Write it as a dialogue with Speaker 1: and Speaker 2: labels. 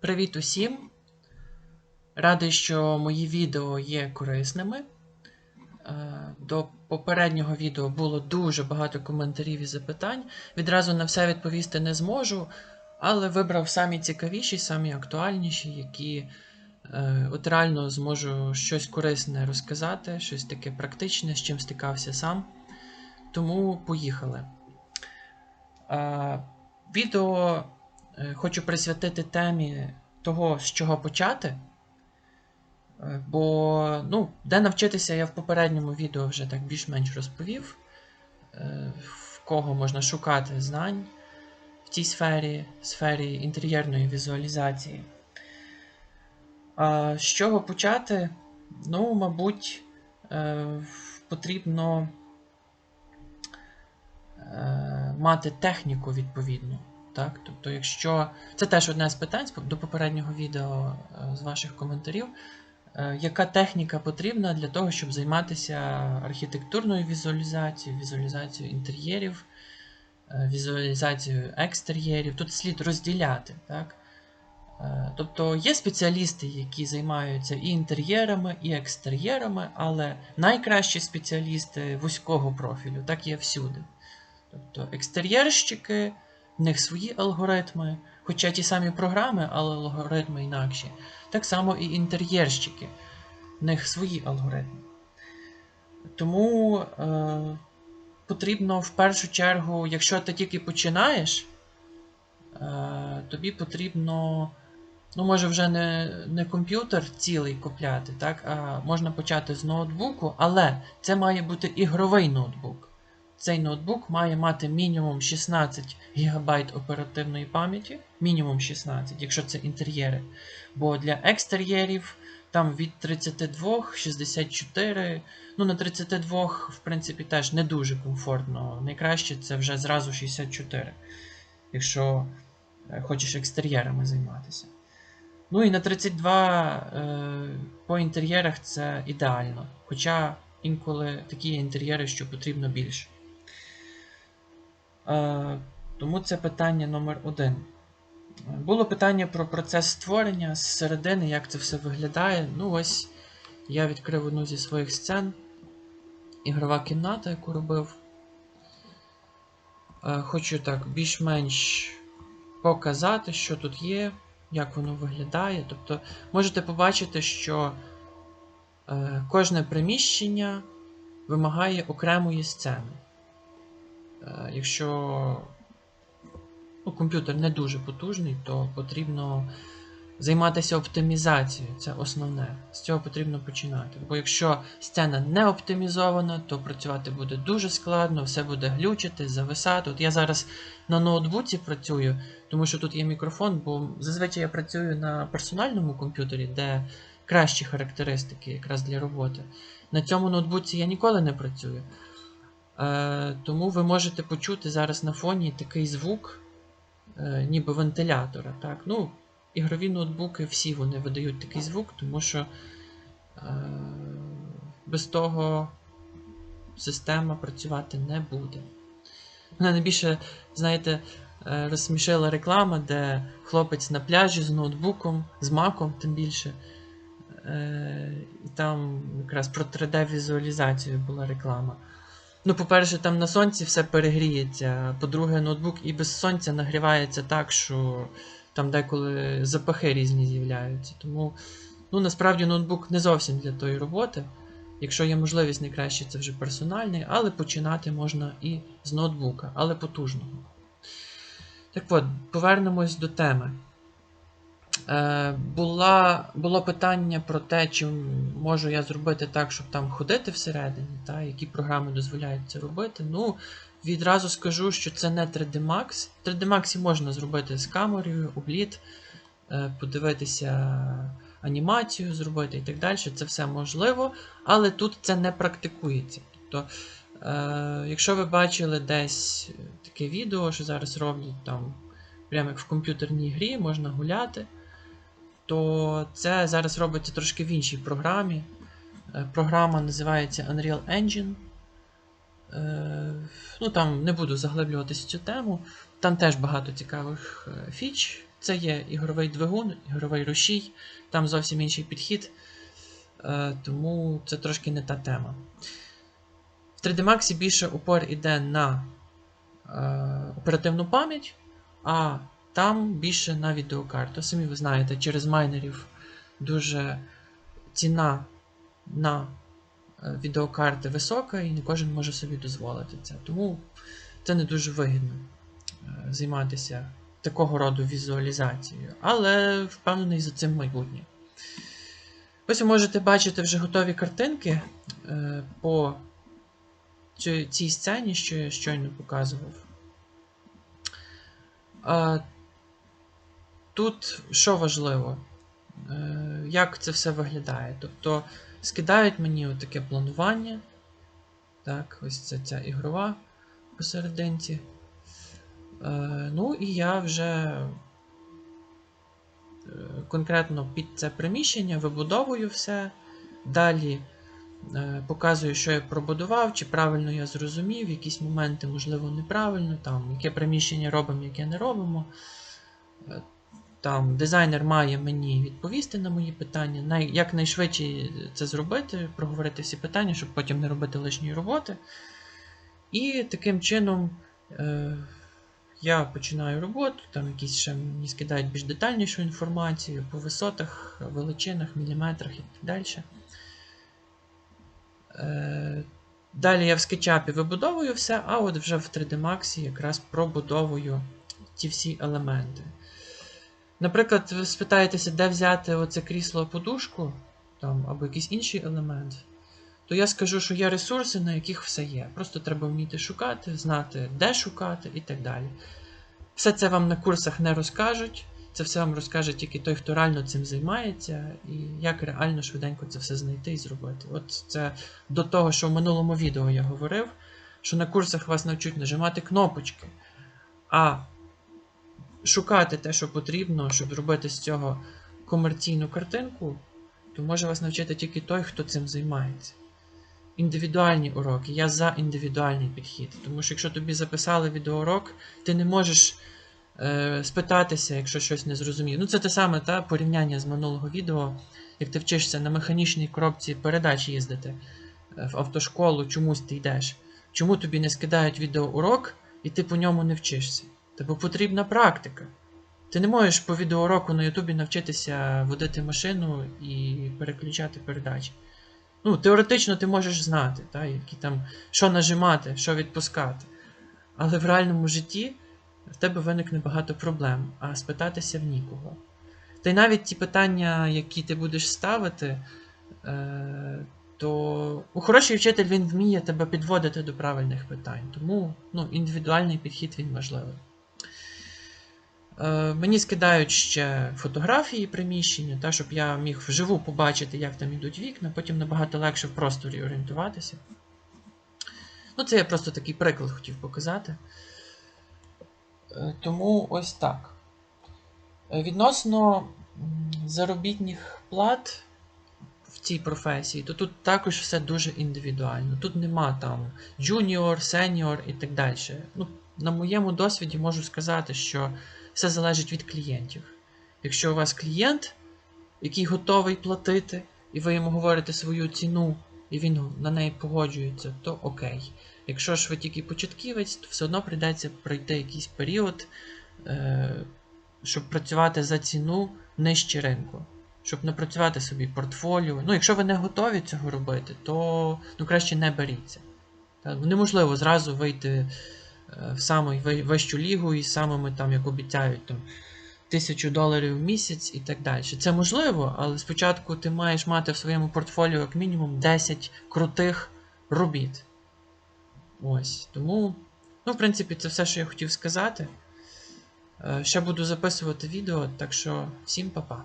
Speaker 1: Привіт усім! Радий, що мої відео є корисними. Е, До попереднього відео було дуже багато коментарів і запитань. Відразу на все відповісти не зможу, але вибрав самі цікавіші, самі актуальніші, які е, от реально зможу щось корисне розказати, щось таке практичне, з чим стикався сам. Тому поїхали. Е, Відео хочу присвятити темі того, з чого почати. Е, Бо, ну, де навчитися, я в попередньому відео вже так більш-менш розповів, е, в кого можна шукати знань в цій сфері, сфері інтер'єрної візуалізації. А з чого почати? Ну, мабуть, е, потрібно е, мати техніку відповідну. Так? Тобто, якщо це теж одне з питань до попереднього відео е, з ваших коментарів. Е, Яка техніка потрібна для того, щоб займатися архітектурною візуалізацією, візуалізацією інтер'єрів, е, візуалізацією екстер'єрів? Тут слід розділяти. Так? Тобто є спеціалісти, які займаються і інтер'єрами, і екстер'єрами, але найкращі спеціалісти вузького профілю, так є всюди. Тобто екстер'єрщики, в них свої алгоритми, хоча ті самі програми, але алгоритми інакші. Так само і інтер'єрщики, в них свої алгоритми. Тому е, потрібно в першу чергу, якщо ти тільки починаєш, е, тобі потрібно, ну, може, вже не, не комп'ютер цілий купляти, так, а можна почати з ноутбуку, але це має бути ігровий ноутбук. Цей ноутбук має мати мінімум 16 ГБ оперативної пам'яті, мінімум 16, якщо це інтер'єри. Бо для екстер'єрів там від 32, 64. Ну, на 32, в принципі, теж не дуже комфортно. Найкраще це вже зразу 64, якщо е, хочеш екстер'єрами займатися. Ну і на 32 е, по інтер'єрах це ідеально. Хоча інколи такі інтер'єри, що потрібно більше. Тому це питання номер один. Було питання про процес створення з середини, як це все виглядає. Ну, ось я відкрив одну зі своїх сцен. Ігрова кімната, яку робив. Е, Хочу так більш-менш показати, що тут є, як воно виглядає. Тобто, можете побачити, що е, кожне приміщення вимагає окремої сцени. Е, Якщо ну, комп'ютер не дуже потужний, то потрібно займатися оптимізацією. Це основне. З цього потрібно починати. Бо якщо сцена не оптимізована, то працювати буде дуже складно, все буде глючити, зависати. От я зараз на ноутбуці працюю, тому що тут є мікрофон, бо зазвичай я працюю на персональному комп'ютері, де кращі характеристики якраз для роботи. На цьому ноутбуці я ніколи не працюю. Е, тому ви можете почути зараз на фоні такий звук, е, ніби вентилятора. Так? Ну, Ігрові ноутбуки всі вони видають такий звук, тому що е, без того система працювати не буде. Мене найбільше, знаєте, розсмішила реклама, де хлопець на пляжі з ноутбуком, з маком, тим більше. І там якраз про 3D-візуалізацію була реклама. Ну, по-перше, там на сонці все перегріється. По-друге, ноутбук і без сонця нагрівається так, що там деколи запахи різні з'являються. Тому, ну, насправді, ноутбук не зовсім для тої роботи. Якщо є можливість, найкраще це вже персональний, але починати можна і з ноутбука, але потужного. Так от, повернемось до теми. Е, була, Було питання про те, чи можу я зробити так, щоб там ходити всередині, та, які програми дозволяють це робити. Ну, відразу скажу, що це не 3D Max. 3D Max можна зробити з камерою, обліт, е, подивитися анімацію, зробити і так далі. Це все можливо, але тут це не практикується. Тобто, е, якщо ви бачили десь таке відео, що зараз роблять там, прямо як в комп'ютерній грі, можна гуляти то це зараз робиться трошки в іншій програмі. Е, Програма називається Unreal Engine. Е, Ну, Там не буду заглиблюватися цю тему. Там теж багато цікавих е, фіч це є ігровий двигун, ігровий рушій, там зовсім інший підхід, тому це трошки не та тема. В 3D Max більше упор іде на оперативну пам'ять, а там більше на відеокарту. Самі ви знаєте, через майнерів дуже ціна на е, відеокарти висока, і не кожен може собі дозволити це. Тому це не дуже вигідно е, займатися такого роду візуалізацією. Але впевнений за цим майбутнє. Ось ви можете бачити вже готові картинки е, по цій, цій сцені, що я щойно показував. Тут що важливо, е, як це все виглядає. Тобто скидають мені таке планування. Так, ось це ця ігрова посерединці. Е, ну і я вже е, конкретно під це приміщення вибудовую все. Далі показую, що я пробудував, чи правильно я зрозумів, якісь моменти, можливо, неправильно, там, яке приміщення робимо, яке не робимо. Там дизайнер має мені відповісти на мої питання, най, якнайшвидше це зробити, проговорити всі питання, щоб потім не робити лишньої роботи. І таким чином е, я починаю роботу, там якісь ще мені скидають більш детальнішу інформацію по висотах, величинах, міліметрах і так далі. Е, далі я в скетчапі вибудовую все, а от вже в 3D Max якраз пробудовую ті всі елементи. Наприклад, ви спитаєтеся, де взяти оце крісло-подушку або якийсь інший елемент, то я скажу, що є ресурси, на яких все є. Просто треба вміти шукати, знати, де шукати і так далі. Все це вам на курсах не розкажуть. Це все вам розкаже тільки той, хто реально цим займається, і як реально швиденько це все знайти і зробити. От це до того, що в минулому відео я говорив, що на курсах вас навчуть нажимати кнопочки, а шукати те, що потрібно, щоб зробити з цього комерційну картинку, то може вас навчити тільки той, хто цим займається. Індивідуальні уроки. Я за індивідуальний підхід. Тому що якщо тобі записали відеоурок, ти не можеш е, спитатися, якщо щось не зрозумів. Ну, це те саме та, порівняння з минулого відео, як ти вчишся на механічній коробці передач їздити е, в автошколу, чомусь ти йдеш. Чому тобі не скидають відеоурок, і ти по ньому не вчишся? Тобі потрібна практика. Ти не можеш по відеоуроку на Ютубі навчитися водити машину і переключати передачі. Ну, теоретично ти можеш знати, та, які там, що нажимати, що відпускати. Але в реальному житті в тебе виникне багато проблем, а спитатися в нікого. Та й навіть ті питання, які ти будеш ставити, е, то у хороший вчитель він вміє тебе підводити до правильних питань. Тому ну, індивідуальний підхід він важливий. Е, Мені скидають ще фотографії приміщення, та, щоб я міг вживу побачити, як там йдуть вікна, потім набагато легше в просторі орієнтуватися. Ну, це я просто такий приклад хотів показати. Е, Тому ось так. Е, Відносно заробітних плат в цій професії, то тут також все дуже індивідуально. Тут нема там junior, senior і так далі. Ну, на моєму досвіді можу сказати, що все залежить від клієнтів. Якщо у вас клієнт, який готовий платити, і ви йому говорите свою ціну, і він на неї погоджується, то окей. Якщо ж ви тільки початківець, то все одно прийдеться пройти якийсь період, е, щоб працювати за ціну нижче ринку. Щоб напрацювати собі портфоліо. Ну, якщо ви не готові цього робити, то ну, краще не беріться. Неможливо зразу вийти в саму ви- вищу лігу і самими, там, як обіцяють, там, тисячу доларів в місяць і так далі. Це можливо, але спочатку ти маєш мати в своєму портфоліо як мінімум 10 крутих робіт. Ось. Тому, ну, в принципі, це все, що я хотів сказати. Е, Ще буду записувати відео, так що всім па-па.